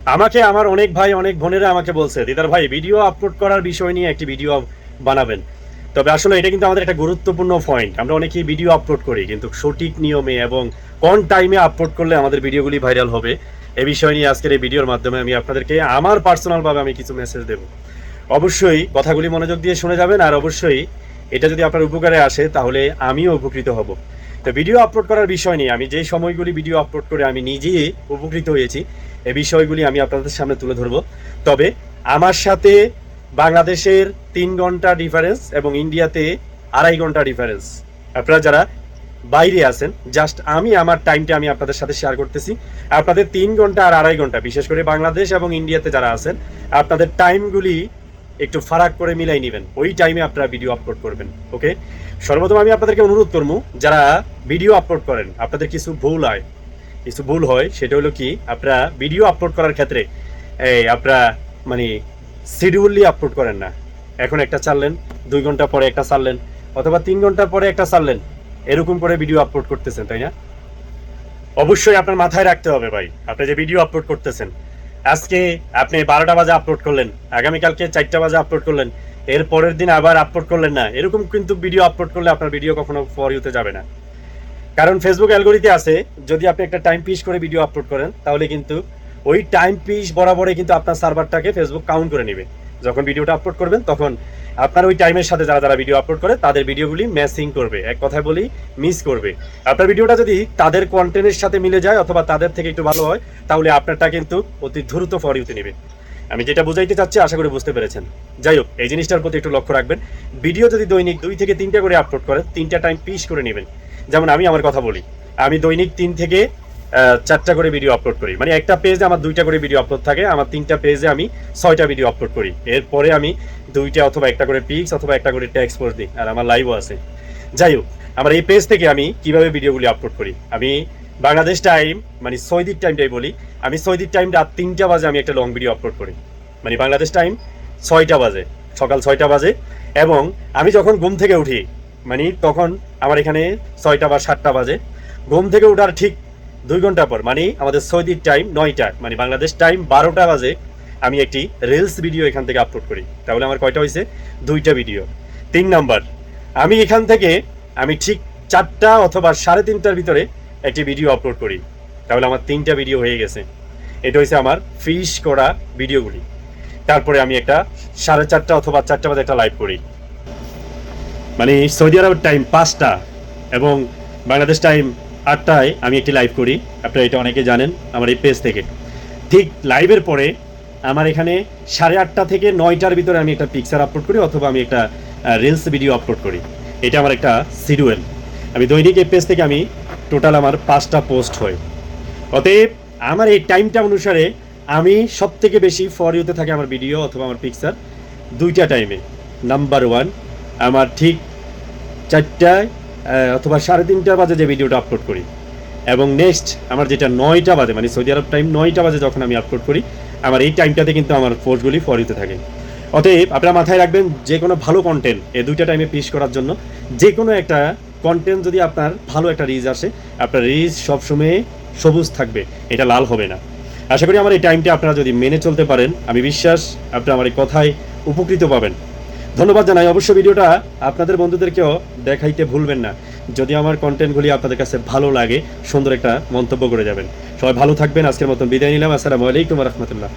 আমাকে আমার অনেক ভাই, অনেক বোনেরা আমাকে বলছে, দিদার ভাই ভিডিও আপলোড করার বিষয় নিয়ে একটি ভিডিও বানাবেন। তবে আসলে এটা কিন্তু আমাদের একটা গুরুত্বপূর্ণ পয়েন্ট আমরা অনেকেই ভিডিও আপলোড করি, কিন্তু সঠিক নিয়মে এবং কোন টাইমে আপলোড করলে আমাদের ভিডিওগুলি ভাইরাল হবে, এ বিষয় নিয়ে আজকের এই ভিডিওর মাধ্যমে আমি আপনাদেরকে আমার পার্সোনালভাবে আমি কিছু মেসেজ দেব। অবশ্যই কথাগুলি মনোযোগ দিয়ে শুনে যাবেন, আর অবশ্যই এটা যদি আপনার উপকারে আসে, তাহলে আমিও উপকৃত হব। তো ভিডিও আপলোড করার বিষয় নিয়ে, আমি যে সময়গুলি ভিডিও আপলোড করে আমি নিজেই উপকৃত হয়েছি, এই বিষয়গুলি আমি আপনাদের সামনে তুলে ধরব। তবে আমার সাথে বাংলাদেশের তিন ঘণ্টা ডিফারেন্স এবং ইন্ডিয়াতে আড়াই ঘণ্টা ডিফারেন্স আপনারা যারা বাইরে আছেন জাস্ট আমি আমার টাইমটা আমি আপনাদের সাথে শেয়ার করতেছি। আপনাদের তিন ঘণ্টা আর আড়াই ঘণ্টা, বিশেষ করে বাংলাদেশ এবং ইন্ডিয়াতে যারা আছেন, আপনাদের টাইমগুলি একটু ফারাক করে মিলাই নেবেন। ওই টাইমে আপনারা ভিডিও আপলোড করবেন ওকে সর্বপ্রথম আমি আপনাদেরকে অনুরোধ করব, যারা ভিডিও আপলোড করেন, আপনাদের কিছু ভুল হয়, কিছু ভুল হয়, সেটা হলো কি, আপনারা ভিডিও আপলোড করার ক্ষেত্রে, এই আপনারা মানে শিডিউললি আপলোড করেন না। এখন একটা চাললেন দুই ঘণ্টা পরে একটা চাললেন অথবা তিন ঘণ্টা পরে একটা চাললেন এরকম করে ভিডিও আপলোড করতেছেন, তাই না? অবশ্যই আপনার মাথায় রাখতে হবে ভাই, আপনি যে ভিডিও আপলোড করতেছেন আজকে আপনি বারোটা বাজে আপলোড করলেন, আগামীকালকে চারটা বাজে আপলোড করলেন, এর পরের দিন আবার আপলোড করলেন না। এরকম কিন্তু ভিডিও আপলোড করলে আপনার ভিডিও কখনো ফর ইউতে যাবে না। কারণ ফেসবুক অ্যালগোরিতে আছে, যদি আপনি একটা টাইম পিস করে ভিডিও আপলোড করেন, তাহলে কিন্তু ওই টাইম পিস বরাবরে কিন্তু আপনার সার্ভারটাকে ফেসবুক কাউন্ট করে নেবে। যখন ভিডিওটা আপলোড করবেন, তখন আপনার ওই টাইমের সাথে যারা যারা ভিডিও আপলোড করে, তাদের ভিডিওগুলি ম্যাচিং করবে। এক কথায় বলি মিস করবে। আপনার ভিডিওটা যদি তাদের কন্টেন্টের সাথে মিলে যায় অথবা তাদের থেকে একটু ভালো হয়, তাহলে আপনারটা কিন্তু অতি দ্রুত ফর ইউতে নেবে। আমি যেটা বুঝাইতে চাচ্ছি, আশা করি বুঝতে পেরেছেন। যাই হোক, এই জিনিসটার প্রতি একটু লক্ষ্য রাখবেন। ভিডিও যদি দৈনিক দুই থেকে তিনটা করে আপলোড করেন, তিনটা টাইম পিস করে নেবেন। যেমন আমি আমার কথা বলি। আমি দৈনিক তিন থেকে চারটা করে ভিডিও আপলোড করি। মানে একটা পেজে আমার দুইটা করে ভিডিও আপলোড থাকে, আমার তিনটা পেজে আমি ছয়টা ভিডিও আপলোড করি। এরপরে আমি দুইটা অথবা একটা করে পিক্স অথবা একটা করে ট্যাক্স পোস্ট দিই, আর আমার লাইভও আছে। যাই হোক, আমার এই পেজ থেকে আমি কীভাবে ভিডিওগুলি আপলোড করি? আমি বাংলাদেশ টাইম মানে সৌদির টাইমটাই বলি, আমি সৌদির টাইম রাত তিনটা বাজে আমি একটা লং ভিডিও আপলোড করি। মানে বাংলাদেশ টাইম ছয়টা বাজে, সকাল ছয়টা বাজে, এবং আমি যখন ঘুম থেকে উঠি মানে তখন আমার এখানে ছয়টা বা সাতটা বাজে, ঘুম থেকে ওঠার ঠিক দুই ঘণ্টা পর মানে আমাদের সৌদির টাইম নয়টা মানে বাংলাদেশ টাইম বারোটা বাজে, আমি একটি রিলস ভিডিও এখান থেকে আপলোড করি। তাহলে আমার কয়টা হয়েছে? দুইটা ভিডিও তিন নাম্বার আমি এখান থেকে, আমি ঠিক চারটা অথবা সাড়ে তিনটার ভিতরে একটি ভিডিও আপলোড করি। তাহলে আমার তিনটা ভিডিও হয়ে গেছে। এটা হচ্ছে আমার ফিশ করা ভিডিওগুলি তারপরে আমি একটা সাড়ে চারটা অথবা চারটা বাজে একটা লাইভ করি। মানে সৌদি আরবের টাইম পাঁচটা এবং বাংলাদেশ টাইম আটটায় আমি একটি লাইভ করি। আপনারা এটা অনেকে জানেন, আমার এই পেজ থেকে। ঠিক লাইভের পরে আমার এখানে সাড়ে আটটা থেকে নয়টার ভিতরে আমি একটা পিকচার আপলোড করি অথবা আমি একটা রিলস ভিডিও আপলোড করি। এটা আমার একটা সিডুয়েল। আমি দৈনিক এই পেজ থেকে আমি টোটাল আমার পাঁচটা পোস্ট হয়। অতএব আমার এই টাইমটা অনুসারে আমি সব থেকে বেশি ফর ইউতে থাকে আমার ভিডিও অথবা আমার পিকচার দুইটা টাইমে নাম্বার ওয়ান আমার ঠিক চারটায় অথবা সাড়ে তিনটা বাজে যে ভিডিওটা আপলোড করি। এবং নেক্সট আমার যেটা নয়টা বাজে মানে সৌদি আরব টাইম নয়টা বাজে যখন আমি আপলোড করি, আমার এই টাইমটাতে কিন্তু আমার পোস্টগুলি ফর ইউতে থাকে। অতএব আপনারা মাথায় রাখবেন, যে কোনো ভালো কন্টেন্ট এই দুইটা টাইমে পিস করার জন্য, যে কোনো একটা কন্টেন্ট যদি আপনার ভালো একটা রিচ আসে, আপনার রিচ সবসময় সবুজ থাকবে, এটা লাল হবে না। আশা করি আমার এই টাইমটা আপনারা যদি মেনে চলতে পারেন, আমি বিশ্বাস আপনারা আমার এই কথায় উপকৃত পাবেন। ধন্যবাদ জানাই। অবশ্য ভিডিওটা আপনাদের বন্ধুদেরকেও দেখাইতে ভুলবেন না। যদি আমার কন্টেন্টগুলি আপনাদের কাছে ভালো লাগে, সুন্দর একটা মন্তব্য করে যাবেন। সবাই ভালো থাকবেন। আজকের মতন বিদায় নিলাম। আসসালামু আলাইকুম রহমতুল্লাহ।